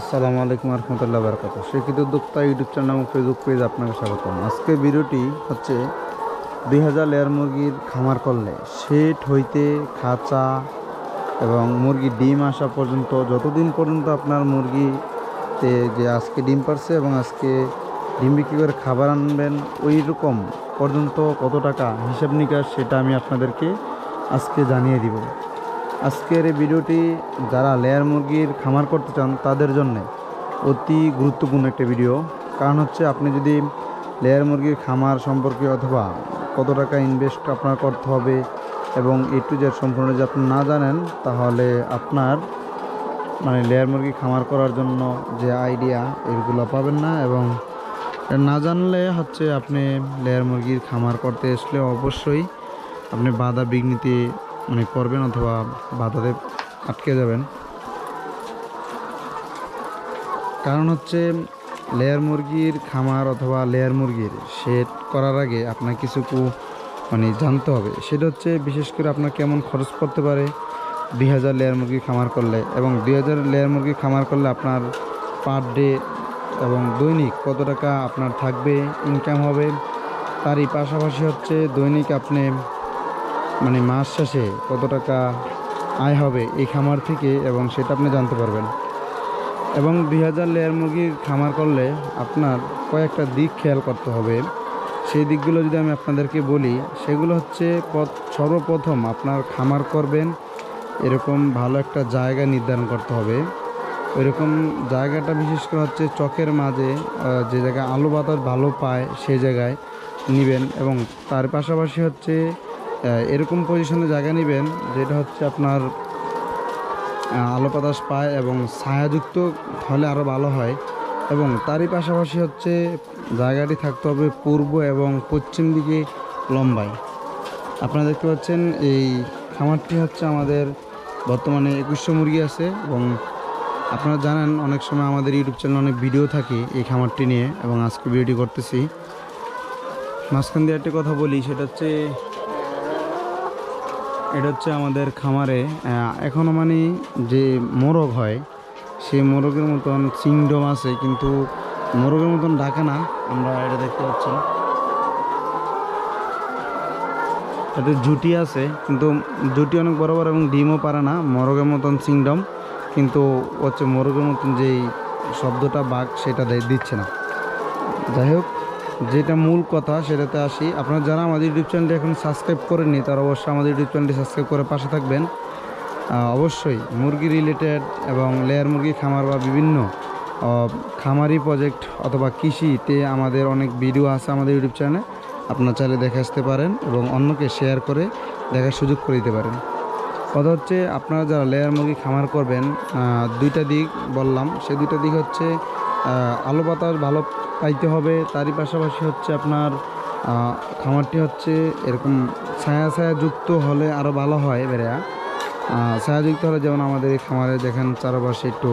আসসালামু আলাইকুম রহমতুল্লাহ বারকাত শিক্ষিত উদ্যোক্তা ইউটিউব চ্যানেল এবং ফেসবুক পেজ আপনাকে স্বাগতম। আজকে ভিডিওটি হচ্ছে দুই হাজার লেয়ার মুরগির খামার করলে শেড হইতে খাঁচা এবং মুরগি ডিম আসা পর্যন্ত, যতদিন পর্যন্ত আপনার মুরগিতে যে আজকে ডিম পারছে এবং আজকে ডিম বিক্রি করে খাবার আনবেন ওই রকম পর্যন্ত কত টাকা হিসাব নিকাশ সেটা আমি আপনাদেরকে আজকে জানিয়ে দিব। আজকের এই ভিডিওটি যারা লেয়ার মুরগির খামার করতে চান, তাদের জন্য অতি গুরুত্বপূর্ণ একটা ভিডিও। কারণ হচ্ছে, আপনি যদি লেয়ার মুরগির খামার সম্পর্কে অথবা কত টাকা ইনভেস্ট আপনার করতে হবে এবং এ টু জেড সম্পূর্ণ যদি আপনি না জানেন, তাহলে আপনার মানে লেয়ার মুরগি খামার করার জন্য যে আইডিয়া এগুলো পাবেন না এবং না জানলে হচ্ছে আপনি লেয়ার মুরগির খামার করতে আসলে অবশ্যই আপনি বাধা বিঘ্নিতে মানে করবেন অথবা বাধাতে আটকে যাবেন। কারণ হচ্ছে লেয়ার মুরগির খামার অথবা লেয়ার মুরগির শেড করার আগে আপনার কিছু কু- মানে জানতে হবে। সেটা হচ্ছে বিশেষ করে আপনার কেমন খরচ পড়তে পারে দুই হাজার লেয়ার মুরগি খামার করলে এবং দুই হাজার লেয়ার মুরগি খামার করলে আপনার পার ডে এবং দৈনিক কত টাকা আপনার থাকবে ইনকাম হবে। তারই পাশাপাশি হচ্ছে দৈনিক আপনি মানে মাস শেষে কত টাকা আয় হবে এই খামার থেকে এবং সেটা আপনি জানতে পারবেন। এবং দুই হাজার লেয়ার মুরগির খামার করলে আপনার কয়েকটা দিক খেয়াল করতে হবে। সেই দিকগুলো যদি আমি আপনাদেরকে বলি, সেগুলো হচ্ছে পথ- সর্বপ্রথম আপনার খামার করবেন, এরকম ভালো একটা জায়গা নির্ধারণ করতে হবে। এরকম জায়গাটা বিশেষ করে হচ্ছে চকের মাঝে যে জায়গায় আলো বাতাস ভালো পায় সেই জায়গায় নেবেন এবং তার পাশাপাশি হচ্ছে এরকম পজিশনে জায়গা নেবেন যেটা হচ্ছে আপনার আলো বাতাস পায় এবং ছায়াযুক্ত হলে আরও ভালো হয়। এবং তারই পাশাপাশি হচ্ছে জায়গাটি থাকতে হবে পূর্ব এবং পশ্চিম দিকে লম্বায়। আপনারা দেখতে পাচ্ছেন এই খামারটি হচ্ছে আমাদের বর্তমানে একুশশো মুরগি আছে এবং আপনারা জানেন অনেক সময় আমাদের ইউটিউব চ্যানেলে অনেক ভিডিও থাকে এই খামারটি নিয়ে এবং আজকে ভিডিওটি করতেছি। মাঝখান দিয়ে একটা কথা বলি, সেটা হচ্ছে এটা হচ্ছে আমাদের খামারে এখনও মানে যে মোরগ হয়, সেই মোরগের মতন চিংডম আছে, কিন্তু মোরগের মতন ডাকে না, আমরা এটা দেখতে পাচ্ছি এতে জুটি আছে, কিন্তু জুটি অনেক বড় বড় এবং ডিমও পারে না, মোরগের মতন চিংডম কিন্তু হচ্ছে মোরগের মতন যেই শব্দটা বাঘ সেটা দিচ্ছে না। যাই হোক যেটা মূল কথা, সেটাতে আসি। আপনারা যারা আমাদের ইউটিউব চ্যানেলটি এখন সাবস্ক্রাইব করেননি, তারা অবশ্যই আমাদের ইউটিউব চ্যানেলটি সাবস্ক্রাইব করে পাশে থাকবেন। অবশ্যই মুরগি রিলেটেড এবং লেয়ার মুরগি খামার বা বিভিন্ন খামারি প্রজেক্ট অথবা কৃষিতে আমাদের অনেক ভিডিও আছে আমাদের ইউটিউব চ্যানেলে আপনার চাইলে দেখে আসতে পারেন এবং অন্যকে শেয়ার করে দেখার সুযোগ করে দিতে পারেন। কথা হচ্ছে, আপনারা যারা লেয়ার মুরগি খামার করবেন দুইটা দিক বললাম। সে দুইটা দিক হচ্ছে আলো বাতাস ভালো পাইতে হবে। তারই পাশাপাশি হচ্ছে আপনার খামারটি হচ্ছে এরকম ছায়া ছায়া যুক্ত হলে আরও ভালো হয় বেড়া ছায়াযুক্ত হলে যেমন আমাদের এই খামারে দেখেন চারপাশে একটু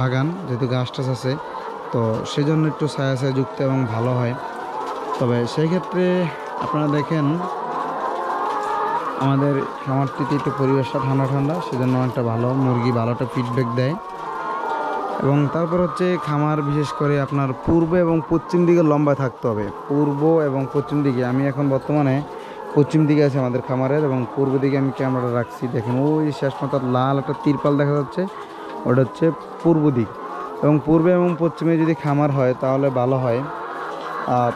বাগান, যেহেতু গাছ টাছ আছে, তো সেই জন্য একটু ছায়া ছায়া যুক্ত এবং ভালো হয়। তবে সেই ক্ষেত্রে আপনারা দেখেন, আমাদের খামারটিতে একটু পরিবেশটা ঠান্ডা ঠান্ডা, সেজন্য অনেকটা ভালো। মুরগি ভালো একটা ফিডব্যাক দেয়। এবং তারপর হচ্ছে খামার, বিশেষ করে আপনার পূর্ব এবং পশ্চিম দিকে লম্বা থাকতে হবে। পূর্ব এবং পশ্চিম দিকে। আমি এখন বর্তমানে পশ্চিম দিকে আছে আমাদের খামারের এবং পূর্ব দিকে আমি ক্যামেরাটা রাখছি। দেখেন, ওই শেষ মাথার লাল একটা তিরপাল দেখা যাচ্ছে। ওটা হচ্ছে পূর্ব দিক। এবং পূর্বে এবং পশ্চিমে যদি খামার হয়, তাহলে ভালো হয়।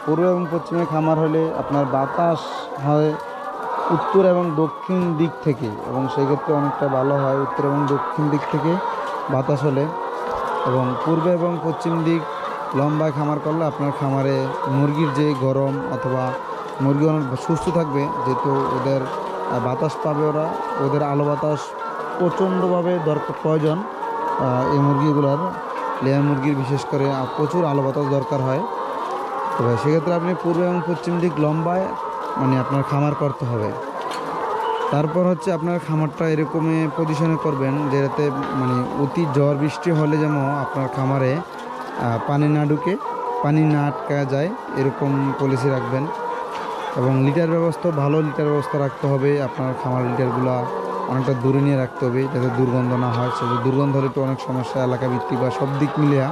পূর্ব এবং পশ্চিমে খামার হলে আপনার বাতাস হয় উত্তর এবং দক্ষিণ দিক থেকে এবং সেক্ষেত্রে অনেকটা ভালো হয় উত্তর এবং দক্ষিণ দিক থেকে বাতাস হলে। এবং পূর্ব এবং পশ্চিম দিক লম্বায় খামার করলে আপনার খামারে মুরগির যে গরম অথবা মুরগি অনেক সুস্থ থাকবে, যেহেতু ওদের বাতাস পাবে ওরা, ওদের আলো বাতাস প্রচণ্ডভাবে দরকার, প্রয়োজন এই মুরগিগুলোর, লেয়ার মুরগির বিশেষ করে প্রচুর আলো বাতাস দরকার হয়। তবে সেক্ষেত্রে আপনি পূর্ব এবং পশ্চিম দিক লম্বায় মানে আপনার খামার করতে হবে। তারপর হচ্ছে আপনার খামারটা এরকমই পজিশনে করবেন, যেটাতে মানে অতি ঝড় বৃষ্টি হলে যেন আপনার খামারে পানি না ঢুকে, পানি না আটকা যায়, এরকম পলিসি রাখবেন। এবং লিটার ব্যবস্থা, ভালো লিটার ব্যবস্থা রাখতে হবে। আপনার খামার লিটারগুলো অনেকটা দূরে নিয়ে রাখতে হবে, যাতে দুর্গন্ধ না হয়। সেটা দুর্গন্ধ হলে তো অনেক সমস্যা এলাকা ভিত্তিক বা সব দিক মিলিয়া।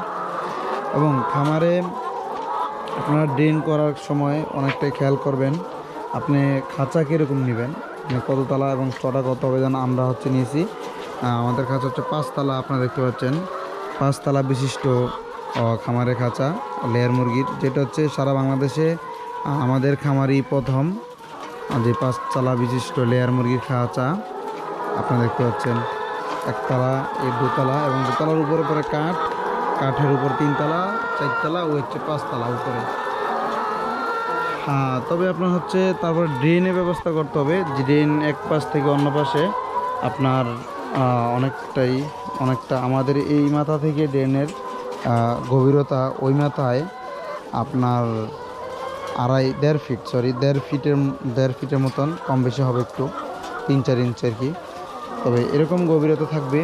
এবং খামারে আপনারা ড্রেন করার সময় অনেকটাই খেয়াল করবেন, আপনি খাঁচা কীরকম নেবেন। মানে কততলা এবং ছটা কত হবে যেন আমরা হচ্ছে নিয়েছি। আমাদের খাঁচা হচ্ছে পাঁচতলা, আপনারা দেখতে পাচ্ছেন। পাঁচতলা বিশিষ্ট খামারের খাঁচা, লেয়ার মুরগির, যেটা হচ্ছে সারা বাংলাদেশে আমাদের খামারই প্রথম। যে পাঁচতলা বিশিষ্ট লেয়ার মুরগির খাঁচা, আপনারা দেখতে পাচ্ছেন। একতলা, এই দোতলা এবং দোতলার উপরে পরে কাঠ, কাঠের উপর তিনতলা, চারতলা, ও হচ্ছে পাঁচতলা উপরে। তবে আপনার হচ্ছে তারপর ড্রেনের ব্যবস্থা করতে হবে। ড্রেন এক পাশ থেকে অন্য পাশে আপনার অনেকটাই, অনেকটা আমাদের এই মাথা থেকে ড্রেনের গভীরতা ওই মাথায় আপনার আড়াই, দেড় ফিট সরি দেড় ফিটের দেড় ফিটের মতন কম বেশি হবে একটু, তিন, চার ইঞ্চি আর কি। তবে এরকম গভীরতা থাকবে,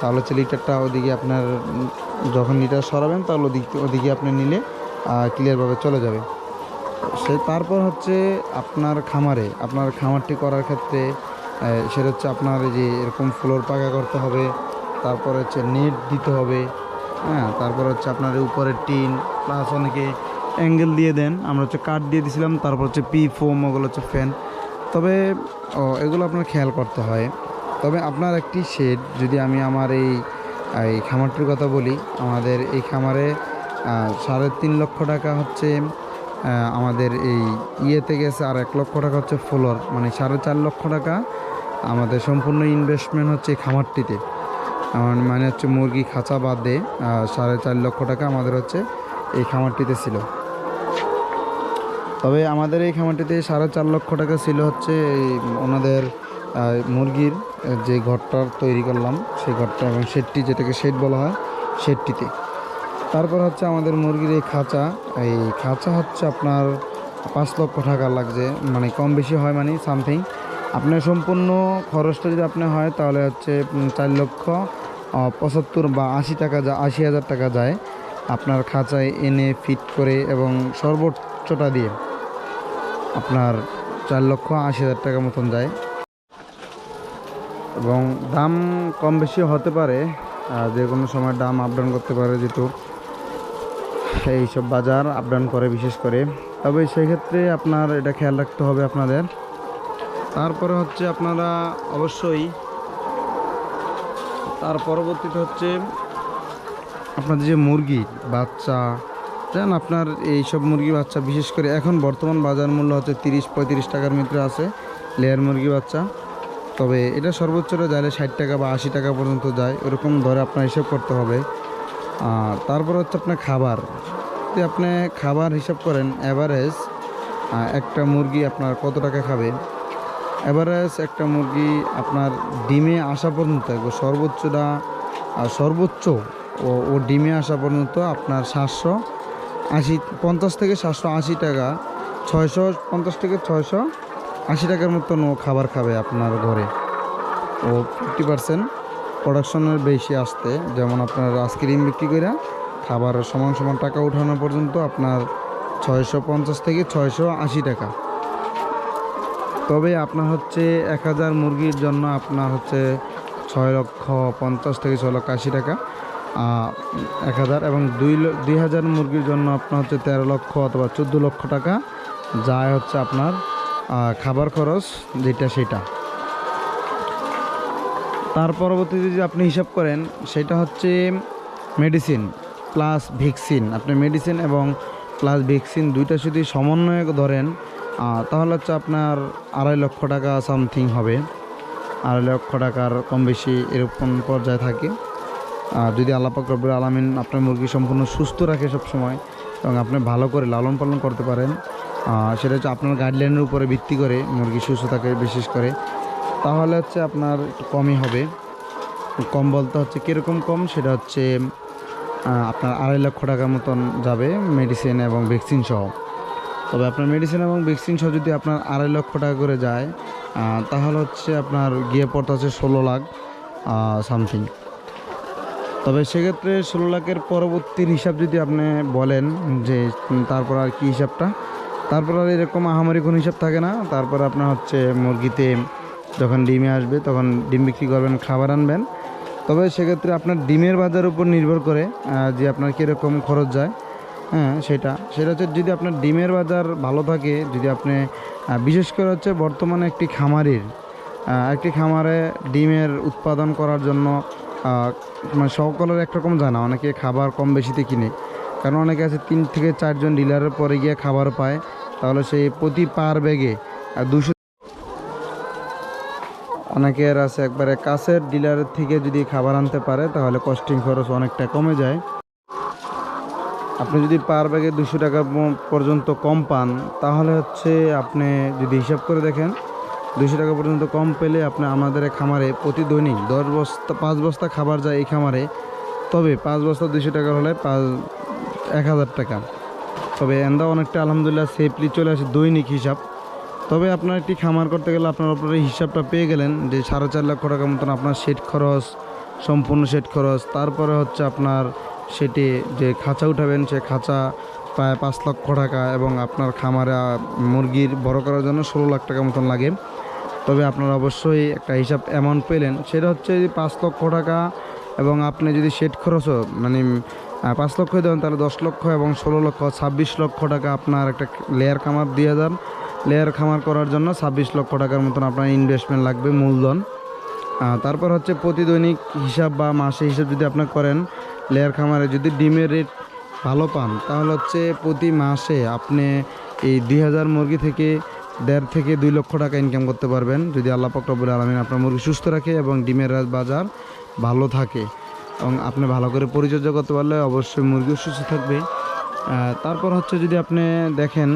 তাহলে হচ্ছে লিটারটা ওদিকে আপনার যখন লিটার সরাবেন, তাহলে ওদিকে ওদিকে আপনি নিলে ক্লিয়ারভাবে চলে যাবে। সে তারপর হচ্ছে আপনার খামারে, আপনার খামারটি করার ক্ষেত্রে সেটা হচ্ছে আপনার এই যে এরকম ফ্লোর পাকা করতে হবে, তারপর হচ্ছে নেট দিতে হবে হ্যাঁ তারপর হচ্ছে আপনার উপরে টিন প্লাস অনেকে অ্যাঙ্গেল দিয়ে দেন, আমরা হচ্ছে কাঠ দিয়ে দিয়েছিলাম তারপর হচ্ছে পি ফোম ওগুলো হচ্ছে ফ্যান তবে এগুলো আপনার খেয়াল করতে হয়। তবে আপনার একটি শেড যদি আমি আমার এই এই খামারটির কথা বলি, আমাদের এই খামারে সাড়ে তিন লক্ষ টাকা হচ্ছে আমাদের এই ইয়েতে গেছে আর এক লক্ষ টাকা হচ্ছে ফ্লোর মানে সাড়ে চার লক্ষ টাকা। আমাদের সম্পূর্ণ ইনভেস্টমেন্ট হচ্ছে এই খামারটিতে। আমার মানে হচ্ছে মুরগি খাঁচা বাদ সাড়ে চার লক্ষ টাকা আমাদের হচ্ছে এই খামারটিতে ছিল। তবে আমাদের এই খামারটিতে সাড়ে চার লক্ষ টাকা ছিল হচ্ছে এই ওনাদের মুরগির যে ঘরটা তৈরি করলাম, সেই ঘরটা এবং শেডটি যেটাকে শেড বলা হয় শেডটিতে তারপর হচ্ছে আমাদের মুরগির এই খাঁচা। এই খাঁচা হচ্ছে আপনার পাঁচ লক্ষ টাকা লাগছে মানে কম বেশি হয় মানে সামথিং আপনার সম্পূর্ণ খরচটা যদি আপনার হয়, তাহলে হচ্ছে চার লক্ষ পঁচাত্তর বা আশি টাকা যা, আশি হাজার টাকা যায় আপনার খাঁচায় এনে ফিট করে এবং সর্বোচ্চটা দিয়ে আপনার চার লক্ষ আশি হাজার টাকা মতন যায়। এবং দাম কম বেশি হতে পারে যে কোনো সময় দাম আপ ডাউন করতে পারে যেহেতু। এইসব বাজার আপ ডাউন করে বিশেষ করে। তবে সেক্ষেত্রে আপনার এটা খেয়াল রাখতে হবে আপনাদের। তারপরে হচ্ছে আপনারা অবশ্যই তার পরবর্তীতে হচ্ছে আপনাদের যে মুরগি বাচ্চা জান আপনার এই সব মুরগি বাচ্চা, বিশেষ করে এখন বর্তমান বাজার মূল্য হচ্ছে তিরিশ, পঁয়ত্রিশ টাকার ভিতরে আছে লেয়ার মুরগি বাচ্চা। তবে এটা সর্বোচ্চটা যাইলে ষাট টাকা বা আশি টাকা পর্যন্ত যায়, ওরকম ধরে আপনার হিসাব করতে হবে। তারপর হচ্ছে আপনার খাবার। যদি আপনি খাবার হিসাব করেন অ্যাভারেজ একটা মুরগি আপনার কত টাকা খাবে? অ্যাভারেজ একটা মুরগি আপনার ডিমে আসা পর্যন্ত সর্বোচ্চটা সর্বোচ্চ ও ও ডিমে আসা পর্যন্ত আপনার সাতশো আশি, পঞ্চাশ থেকে সাতশো আশি টাকা, ছয়শো পঞ্চাশ থেকে ছয়শো আশি টাকার মতন ও খাবার খাবে আপনার ঘরে। ও ফিফটি পার্সেন্ট প্রোডাকশনের বেশি আসতে, যেমন আপনার আইসক্রিম বিক্রি করে খাবার সমান সমান টাকা উঠানো পর্যন্ত আপনার ছয়শো পঞ্চাশ থেকে ছয়শো আশি টাকা। তবে আপনার হচ্ছে এক হাজার মুরগির জন্য আপনার হচ্ছে ছয় লক্ষ পঞ্চাশ থেকে ছয় লক্ষ আশি টাকা এক হাজার এবং দুই দুই হাজার মুরগির জন্য আপনার হচ্ছে তেরো লক্ষ অথবা চোদ্দ লক্ষ টাকা, যায় হচ্ছে আপনার খাবার খরচ যেটা সেটা। তার পরবর্তীতে যদি আপনি হিসাব করেন, সেটা হচ্ছে মেডিসিন প্লাস ভ্যাকসিন আপনি মেডিসিন এবং প্লাস ভ্যাকসিন দুইটা যদি সমন্বয়ে ধরেন তাহলে হচ্ছে আপনার আড়াই লক্ষ টাকা সামথিং হবে। আড়াই লক্ষ টাকার কম বেশি এরকম পর্যায়ে থাকে। আর যদি আল্লাপাক রব্বুল আলমিন আপনার মুরগি সম্পূর্ণ সুস্থ রাখে সব সময় এবং আপনি ভালো করে লালন পালন করতে পারেন সেটা হচ্ছে আপনার গাইডলাইনের উপরে ভিত্তি করে মুরগি সুস্থ থাকে বিশেষ করে। তাহলে হচ্ছে আপনার একটু কমই হবে। কম বলতে হচ্ছে কীরকম কম? সেটা হচ্ছে আপনার আড়াই লক্ষ টাকার মতন যাবে মেডিসিন এবং ভ্যাকসিন সহ। তবে আপনার মেডিসিন এবং ভ্যাকসিন সহ যদি আপনার আড়াই লক্ষ টাকা করে যায় তাহলে হচ্ছে আপনার গিয়ে পড়তে হচ্ছে ষোলো লাখ সামথিং তবে সেক্ষেত্রে ষোলো লাখের পরবর্তীর হিসাব যদি আপনি বলেন যে তারপর আর কি হিসাবটা? তারপর আর এরকম আহামারি কোনো হিসাব থাকে না। তারপর আপনার হচ্ছে মুরগিতে যখন ডিমে আসবে, তখন ডিম বিক্রি করবেন, খাবার আনবেন। তবে সেক্ষেত্রে আপনার ডিমের বাজার উপর নির্ভর করে যে আপনার কীরকম খরচ যায়। হ্যাঁ সেটা। সেটা হচ্ছে যদি আপনার ডিমের বাজার ভালো থাকে, যদি আপনি বিশেষ করে হচ্ছে বর্তমানে একটি খামারের একটি খামারে ডিমের উৎপাদন করার জন্য মানে সকলের একরকম জানা, অনেকে খাবার কম বেশিতে কিনে। কারণ অনেকে আছে তিন থেকে চারজন ডিলারের পরে গিয়ে খাবার পায়, তাহলে সেই প্রতি পার ব্যাগে দুশো অনেকের আছে একবারে কাছের ডিলারের থেকে যদি খাবার আনতে পারে, তাহলে কস্টিং খরচ অনেকটা কমে যায়। আপনি যদি পার ব্যাগে দুশো টাকা পর্যন্ত কম পান, তাহলে হচ্ছে আপনি যদি হিসাব করে দেখেন দুশো টাকা পর্যন্ত কম পেলে আপনি আমাদের খামারে প্রতি দৈনিক দশ বস্তা, পাঁচ বস্তা খাবার যায় এই খামারে। তবে পাঁচ বস্তা দুশো টাকা হলে পাঁচ, এক হাজার টাকা। তবে এন্দা অনেকটা আলহামদুলিল্লাহ সেফলি চলে আসে দৈনিক হিসাব। তবে আপনার একটি খামার করতে গেলে আপনার আপনার হিসাবটা পেয়ে গেলেন যে সাড়ে চার লক্ষ টাকার মতন আপনার সেট খরচ, সম্পূর্ণ সেট খরচ। তারপরে হচ্ছে আপনার সেটে যে খাঁচা উঠাবেন, সে খাঁচা প্রায় পাঁচ লক্ষ টাকা এবং আপনার খামারে মুরগির বড় করার জন্য ষোলো লাখ টাকা মতন লাগে। তবে আপনারা অবশ্যই একটা হিসাব অ্যামাউন্ট পেলেন। সেটা হচ্ছে পাঁচ লক্ষ টাকা এবং আপনি যদি সেট খরচও মানে পাঁচ লক্ষ দেন, তাহলে দশ লক্ষ এবং ষোলো লক্ষ, ছাব্বিশ লক্ষ টাকা আপনার একটা লেয়ার খামার দিয়ে যান লেয়ার খামার করার জন্য ছাব্বিশ লক্ষ টাকার মতন আপনার ইনভেস্টমেন্ট লাগবে মূলধন। তারপর হচ্ছে প্রতিদৈনিক হিসাব বা মাসে হিসাব যদি আপনার করেন, লেয়ার খামারে যদি ডিমের রেট ভালো পান, তাহলে হচ্ছে প্রতি মাসে আপনি এই দুই হাজার মুরগি থেকে দেড় থেকে দুই লক্ষ টাকা ইনকাম করতে পারবেন। যদি আল্লাহ ফকরবুল আলমিন আপনার মুরগি সুস্থ রাখে এবং ডিমের বাজার ভালো থাকে এবং আপনি ভালো করে পরিচর্যা করতে পারলে অবশ্যই মুরগিও সুস্থ থাকবে। তারপর হচ্ছে যদি আপনি দেখেন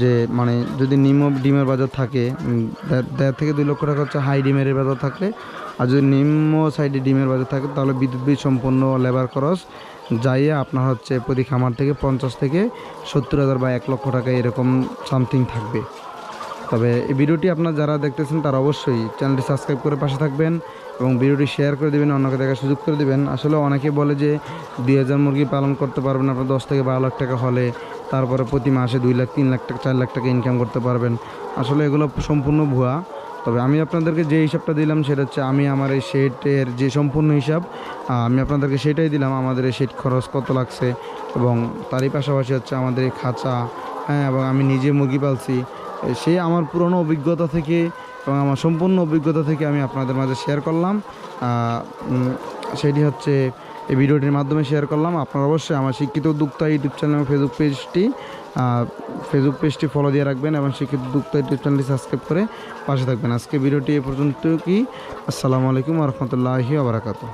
যে মানে যদি নিম ডিমের বাজার থাকে দেড় থেকে দুই লক্ষ টাকা হচ্ছে হাই ডিমের বাজার থাকে আর যদি নিম্ন সাইডে ডিমের বাজার থাকে, তাহলে বিদ্যুৎ বিল সম্পূর্ণ লেবার খরচ যাইয়ে আপনার হচ্ছে প্রতি খামার থেকে পঞ্চাশ থেকে সত্তর হাজার বা এক লক্ষ টাকা এরকম সামথিং থাকবে। তবে এই ভিডিওটি আপনার যারা দেখতেছেন তারা অবশ্যই চ্যানেলটি সাবস্ক্রাইব করে পাশে থাকবেন এবং ভিডিওটি শেয়ার করে দেবেন, অন্যকে দেখার সুযোগ করে দেবেন। আসলে অনেকে বলে যে দুই হাজার মুরগি পালন করতে পারবেন আপনার দশ থেকে বারো লাখ টাকা হলে, তারপরে প্রতি মাসে দুই লাখ, তিন লাখ টাকা, চার লাখ টাকা ইনকাম করতে পারবেন। আসলে এগুলো সম্পূর্ণ ভুয়া। তবে আমি আপনাদেরকে যে হিসাবটা দিলাম সেটা হচ্ছে আমি আমার এই শেটের যে সম্পূর্ণ হিসাব আমি আপনাদেরকে সেটাই দিলাম, আমাদের এই শেট খরচ কত লাগছে এবং তারই পাশাপাশি হচ্ছে আমাদের এই খাঁচা হ্যাঁ এবং আমি নিজে মুরগি পালছি। সেই আমার পুরনো অভিজ্ঞতা থেকে এবং আমার সম্পূর্ণ অভিজ্ঞতা থেকে আমি আপনাদের মাঝে শেয়ার করলাম। সেটি হচ্ছে এই ভিডিওটির মাধ্যমে শেয়ার করলাম। আপনারা অবশ্যই আমার শিক্ষিত উদ্যোক্তা ইউটিউব চ্যানেল এবং ফেসবুক পেজটি ফেসবুক পেজটি ফলো দিয়ে রাখবেন এবং শিক্ষিত উদ্যোক্তা ইউটিউব চ্যানেলটি সাবস্ক্রাইব করে পাশে থাকবেন। আজকে ভিডিওটি এ পর্যন্ত কি আসসালামু আলাইকুম রহমতুল্লাহি আবরাকাতু